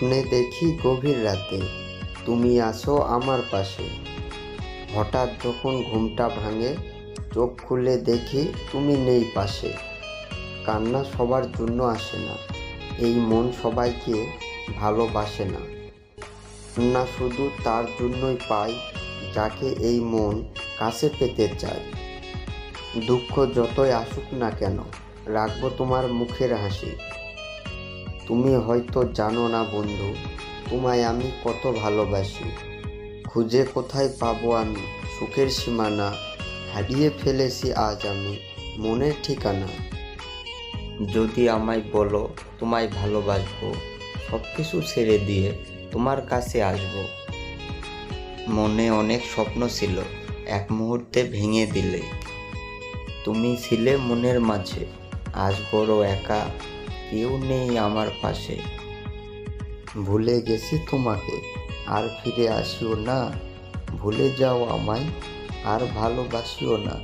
স্বপ্নে দেখি গভীর রাতে। তুমি আসো আমার পাশে। হঠাৎ যখন ঘুমটা ভাঙে, চোখ খুলে দেখি তুমি নেই পাশে। কান্না সবার জন্য আসে না। এই মন সবাইকে ভালোবাসে না। না শুধু তার জন্যই পাই, যাকে এই মন কাছে পেতে চায়। দুঃখ যতই আসুক না কেন, রাখব তোমার মুখের হাসি। তুমি হয়তো জানো না বন্ধু, তোমায় আমি কত ভালোবাসি। খুঁজে কোথায় পাবো আমি? সুখের সীমানা হারিয়ে ফেলেছি আজ আমি, মনের ঠিকানা। যদি আমায় বলো, তোমায় ভালোবাসবো সব কিছু ছেড়ে দিয়ে তোমার কাছে আসব। মনে অনেক স্বপ্ন ছিল, এক মুহূর্তে ভেঙে দিলে। তুমি ছিলে মনের মাঝে, আজ বড় একা কেউ নেই আমার পাশে। ভুলে গেছি তোমাকে, আর ফিরে আসিও না। ভুলে যাও আমায়, আর ভালোবাসিও না।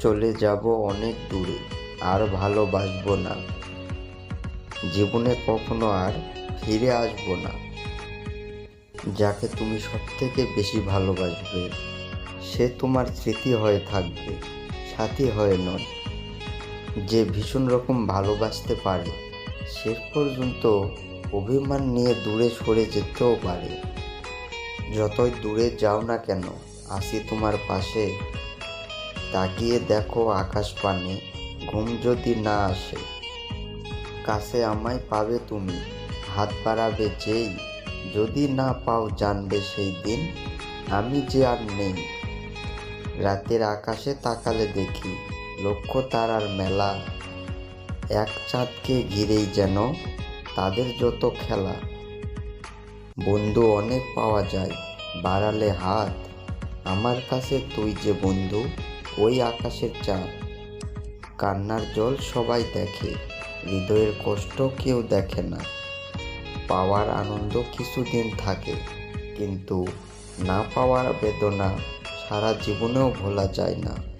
চলে যাব অনেক দূরে, আর ভালোবাসবো না। জীবনে কখনো আর ফিরে আসব না। যাকে তুমি সব থেকে বেশি ভালোবাসবে, সে তোমার স্মৃতি হয়ে থাকবে, সাথী হয়ে নয়। যে ভীষণ রকম ভালোবাসতে পারে শেষ পর্যন্ত অভিমান নিয়ে দূরে সরে যেতেও পারে। যতই দূরে যাও না কেন, আসি তোমার পাশে। তাকিয়ে দেখো আকাশ পানে, ঘুম যদি না আসে। কাছে আমায় পাবে তুমি, হাত বাড়াবে যেই। যদি না পাও জানবে সেই দিন, আমি যে আর নেই। রাতের আকাশে তাকালে দেখি লক্ষ তারার মেলা। এক চাঁদকে ঘিরেই যেন তাদের যত খেলা। বন্ধু অনেক পাওয়া যায়, বাড়ালে হাত। আমার কাছে তুই যে বন্ধু, ওই আকাশের চাঁদ। কান্নার জল সবাই দেখে, হৃদয়ের কষ্ট কেউ দেখে না। পাওয়ার আনন্দ কিছুদিন থাকে, কিন্তু না পাওয়ার বেদনা সারা জীবনেও ভোলা যায় না।